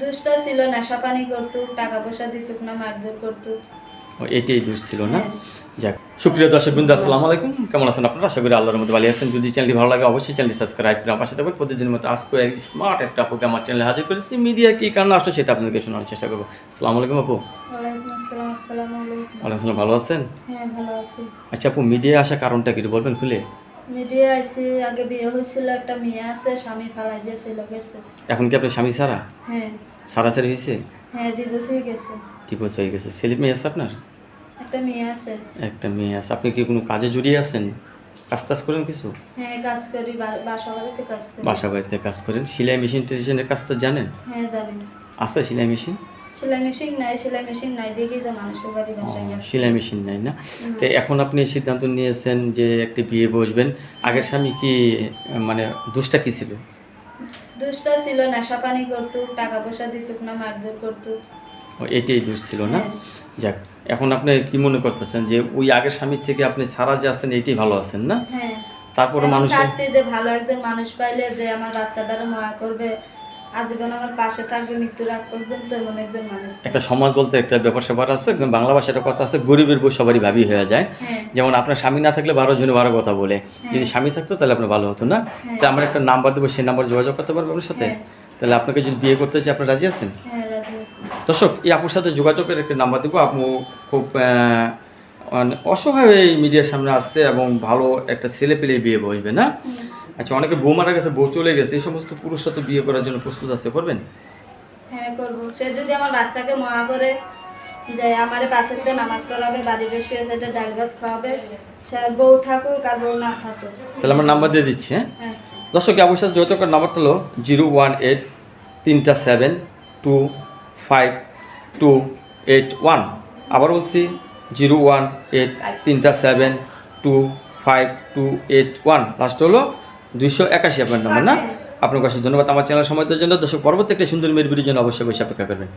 দুষ্ট ছিল করতো টাকা পয়সা দিত না মারধর করতো। এটাই দোষ ছিল না? যাক সুপ্রিয় দর্শক বিন্দু আসসালামু আলাইকুম। কেমন আছেন আপনারা? আশা করি আল্লাহর মধ্যে ভালো আছেন। যদি চ্যানেলটি ভালো লাগে অবশ্যই চ্যানেলটি সাবস্ক্রাইব করে আমার পাশে থাকবেন। প্রতিদিনের মতো আজকে এক স্মার্ট একটা আপুকে আমার চ্যানেলে হাজির করেছি। মিডিয়া কী কারণে আসলো সেটা আপনাদেরকে শোনার চেষ্টা করব। আসসালামু আলাইকুম আপু। ওয়ালাইকুম আসসালাম আলাইকুম। আসসালাম, ভালো আছেন? হ্যাঁ ভালো আছি। আচ্ছা আপু মিডিয়ায় আসার কারণটা কি বলবেন খুলে? মিডিয়া আইসি আগে বিয়ে হয়েছিল একটা মেয়ে আছে স্বামী ফালাই দিয়েছিল গেছে। এখন কি আপনার স্বামী সারা? হ্যাঁ। সারাসারি হয়েছে হ্যাঁ দিবস হয়ে গেছে। ডিভোর্স হয়ে গেছে। ছেলে মেয়ে আছে আপনার? একটা মেয়ে আছে। একটা মেয়ে আছে। আপনি কি কোনো কাজে জড়িয়ে আছেন? কাজ টাজ করেন কিছু? হ্যাঁ কাজ করি বাসা বাড়িতে কাজ করি। বাসা বাড়িতে কাজ করেন। সেলাই মেশিন টেশিনের কাজটা জানেন? হ্যাঁ জানি। আছে সেলাই মেশিন? সেলাই মেশিন নাই সেলাই মেশিন নাই দেখি তো মানুষের বাড়ি বাসায় সেলাই মেশিন নাই না? তো এখন আপনি সিদ্ধান্ত নিয়েছেন যে একটি বিয়ে বসবেন। আগের স্বামী কি মানে দুষ্টা কি ছিল? দুষ্ট ছিল নেশা পানি করতো টাকা পয়সা দিত না মারধর করতো। এটাই দোষ ছিল না? যাক এখন আপনি কি মনে করতেছেন যে ওই আগের স্বামীর থেকে আপনি ছাড়া যে আছেন এটাই ভালো আছেন না? হ্যাঁ। তারপরে মানুষ যে ভালো একজন মানুষ পাইলে যে আমার বাচ্চাটারও মায়া করবে আজীবন আমার পাশে থাকবে মৃত্যুর আগ পর্যন্ত এমন একজন মানুষ। একটা সমাজ বলতে একটা ব্যাপার স্যাপার আছে বাংলা ভাষায় একটা কথা আছে গরিবের বউ সবারই ভাবি হয়ে যায়। হ্যাঁ। যেমন আপনার স্বামী না থাকলে বারো জনে বারো কথা বলে। যদি স্বামী থাকতো তাহলে আপনার ভালো হতো না। তো আমার একটা নাম্বার দেবো সেই নাম্বার যোগাযোগ করতে পারব আপনার সাথে? হ্যাঁ। তাহলে আপনাকে যদি বিয়ে করতে চাই আপনি রাজি আছেন? হ্যাঁ। দর্শক এই আপুর সাথে যোগাযোগের একটা নাম্বার দেবো। আপু খুব অসহায় এই মিডিয়ার সামনে আসছে এবং ভালো একটা ছেলে পেলে বিয়ে বসবে না। আচ্ছা অনেকে বউ মারা গেছে বউ চলে গেছে এই সমস্ত পুরুষরা তো বিয়ে করার জন্য প্রস্তুত আছে করবেন? হ্যাঁ করব। সে যদি আমার বাচ্চাকে মায়া করে যে আমার পাশেতে নামাজ পড়াবে বাড়ি বসে সেটা ডাল ভাত খাওয়াবে সে বউ থাকুক আর বউ না থাকুক। তাহলে আমার নাম্বার দিয়ে দিচ্ছি হ্যাঁ? হ্যাঁ। দর্শক আপুর সাথে যোগাযোগ করার নাম্বারটা হলো জিরো ওয়ান এইট তিনটা seven two five two eight one. আবার বলছি জিরো ওয়ান এইট তিনটা seven two five two eight one. Last হলো দুইশো একাশি আপনার নাম্বার না? আপনার কাছে ধন্যবাদ। আমার চ্যানেল সময় দেওয়ার জন্য দর্শক পরবর্তী একটা সুন্দর মেয়ের ভিডিওর জন্য অবশ্যই বসে অপেক্ষা করবেন।